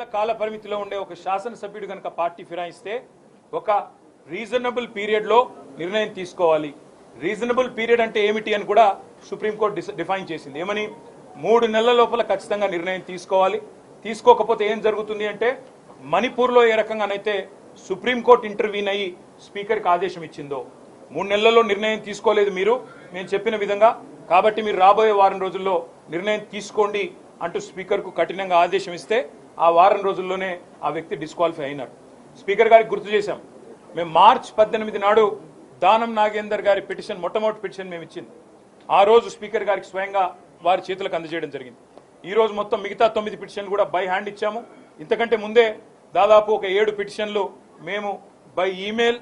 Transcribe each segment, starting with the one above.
రెండేళ్ళ కాల పరిమితిలో ఉండే ఒక శాసనసభ్యుడు కనుక పార్టీ ఫిరాయిస్తే ఒక రీజనబుల్ పీరియడ్లో నిర్ణయం తీసుకోవాలి. రీజనబుల్ పీరియడ్ అంటే ఏమిటి అని కూడా సుప్రీంకోర్టు డిఫైన్ చేసింది. ఏమని? మూడు నెలల లోపల ఖచ్చితంగా నిర్ణయం తీసుకోవాలి. తీసుకోకపోతే ఏం జరుగుతుంది అంటే మణిపూర్లో ఏ రకంగానైతే సుప్రీంకోర్టు ఇంటర్వ్యూన్ అయ్యి స్పీకర్కి ఆదేశం ఇచ్చిందో మూడు నెలల్లో నిర్ణయం తీసుకోలేదు మీరు నేను చెప్పిన విధంగా కాబట్టి మీరు రాబోయే వారం రోజుల్లో నిర్ణయం తీసుకోండి అంటూ స్పీకర్కు కఠినంగా ఆదేశం ఇస్తే ఆ వారం రోజుల్లోనే ఆ వ్యక్తి డిస్క్వాలిఫై అయినారు. స్పీకర్ గారికి గుర్తు చేశాం. మేము మార్చ్ పద్దెనిమిది నాడు దానం నాగేందర్ గారి పిటిషన్ మొట్టమొదటి పిటిషన్ మేము ఇచ్చింది. ఆ రోజు స్పీకర్ గారికి స్వయంగా వారి చేతులకు అందజేయడం జరిగింది. ఈ రోజు మొత్తం మిగతా తొమ్మిది పిటిషన్లు కూడా బై హ్యాండ్ ఇచ్చాము. ఇంతకంటే ముందే దాదాపు ఒక ఏడు పిటిషన్లు మేము by email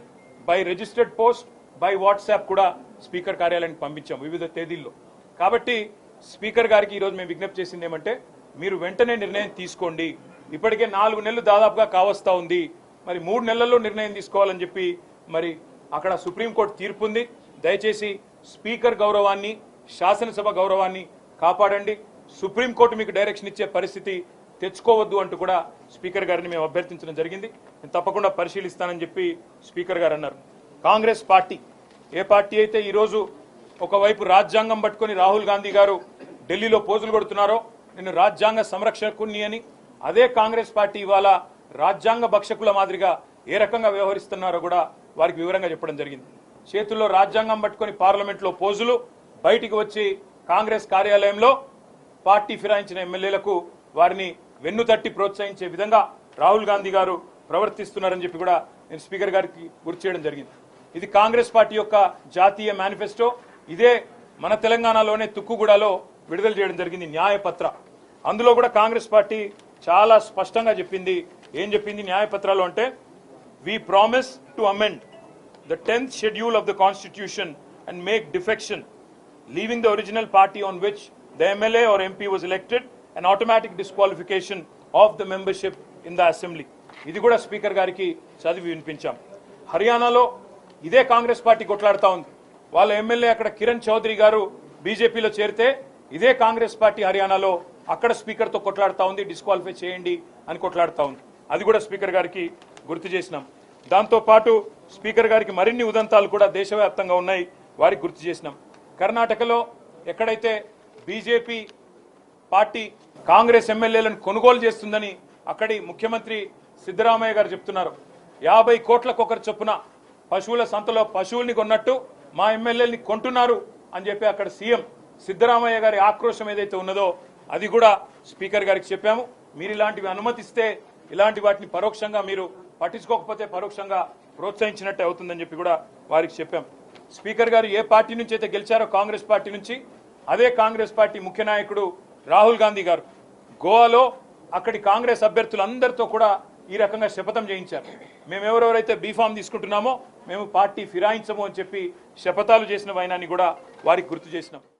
by registered post by WhatsApp కూడా స్పీకర్ కార్యాలయానికి పంపించాము వివిధ తేదీల్లో. కాబట్టి స్పీకర్ గారికి ఈరోజు మేము విజ్ఞప్తి చేసింది ఏమంటే మీరు వెంటనే నిర్ణయం తీసుకోండి ఇప్పటికే నాలుగు నెలలు దాదాపుగా కావస్తా ఉంది. మరి మూడు నెలల్లో నిర్ణయం తీసుకోవాలని చెప్పి మరి అక్కడ సుప్రీంకోర్టు తీర్పు ఉంది. దయచేసి స్పీకర్ గౌరవాన్ని శాసనసభ గౌరవాన్ని కాపాడండి. సుప్రీంకోర్టు మీకు డైరెక్షన్ ఇచ్చే పరిస్థితి తెచ్చుకోవద్దు అంటూ కూడా స్పీకర్ గారిని మేము అభ్యర్థించడం జరిగింది. నేను తప్పకుండా పరిశీలిస్తానని చెప్పి స్పీకర్ గారు అన్నారు. కాంగ్రెస్ పార్టీ ఏ పార్టీ అయితే ఈరోజు ఒకవైపు రాజ్యాంగం పట్టుకొని రాహుల్ గాంధీ గారు ఢిల్లీలో పోజులు కొడుతున్నారో నేను రాజ్యాంగ సంరక్షకుని అని అదే కాంగ్రెస్ పార్టీ ఇవాళ రాజ్యాంగ భక్షకుల మాదిరిగా ఏ రకంగా వ్యవహరిస్తున్నారో కూడా వారికి వివరంగా చెప్పడం జరిగింది. చేతుల్లో రాజ్యాంగం పట్టుకొని పార్లమెంట్లో పోజులు బయటికి వచ్చి కాంగ్రెస్ కార్యాలయంలో పార్టీ ఫిరాయించిన ఎమ్మెల్యేలకు వారిని వెన్ను తట్టి ప్రోత్సహించే విధంగా రాహుల్ గాంధీ గారు ప్రవర్తిస్తున్నారని చెప్పి కూడా నేను స్పీకర్ గారికి గుర్తు చేయడం జరిగింది. ఇది కాంగ్రెస్ పార్టీ యొక్క జాతీయ మేనిఫెస్టో. ఇదే మన తెలంగాణలోనే తుక్కుగూడలో విడుదల చేయడం జరిగింది న్యాయపత్ర. అందులో కూడా కాంగ్రెస్ పార్టీ చాలా స్పష్టంగా చెప్పింది. ఏం చెప్పింది న్యాయపత్రాలు అంటే we promise to amend the tenth schedule of the constitution and make defection leaving the original party on which the MLA or MP was elected and automatic disqualification of the membership in the assembly ఇది కూడా speaker గారికి చదివి వినిపించాం. హర్యానాలో ఇదే Congress party కొట్లాడుతూ ఉంది. వాళ్ళ MLA అక్కడ కిరణ్ చౌదరి గారు బీజేపీలో చేరితే ఇదే కాంగ్రెస్ పార్టీ హర్యానాలో అక్కడ స్పీకర్తో కొట్లాడుతూ ఉంది డిస్క్వాలిఫై చేయండి అని కొట్లాడుతూ ఉంది. అది కూడా స్పీకర్ గారికి గుర్తు చేసినాం. దాంతో పాటు స్పీకర్ గారికి మరిన్ని ఉదంతాలు కూడా దేశవ్యాప్తంగా ఉన్నాయి వారికి గుర్తు చేసినాం. కర్ణాటకలో ఎక్కడైతే బీజేపీ పార్టీ కాంగ్రెస్ ఎమ్మెల్యేలను కొనుగోలు చేస్తుందని అక్కడి ముఖ్యమంత్రి సిద్ధరామయ్య గారు చెప్తున్నారు. యాభై కోట్లకొకరు చొప్పున పశువుల సంతలో పశువుల్ని కొన్నట్టు మా ఎమ్మెల్యేని కొంటున్నారు అని చెప్పి అక్కడ సీఎం సిద్ధరామయ్య గారి ఆక్రోశం ఏదైతే ఉన్నదో అది కూడా స్పీకర్ గారికి చెప్పాము. మీరు ఇలాంటివి అనుమతిస్తే ఇలాంటి వాటిని పరోక్షంగా మీరు పట్టించుకోకపోతే పరోక్షంగా ప్రోత్సహించినట్టే అవుతుందని చెప్పి కూడా వారికి చెప్పాం. స్పీకర్ గారు ఏ పార్టీ నుంచి అయితే గెలిచారో కాంగ్రెస్ పార్టీ నుంచి అదే కాంగ్రెస్ పార్టీ ముఖ్య నాయకుడు రాహుల్ గాంధీ గారు గోవాలో అక్కడి కాంగ్రెస్ అభ్యర్థులందరితో కూడా ఈ రకంగా శపథం చేయించారు. మేము ఎవరెవరైతే బీఫామ్ తీసుకుంటున్నామో మేము పార్టీ ఫిరాయించము అని చెప్పి శపథాలు చేసిన వైనాన్ని కూడా వారికి గుర్తు చేసినాం.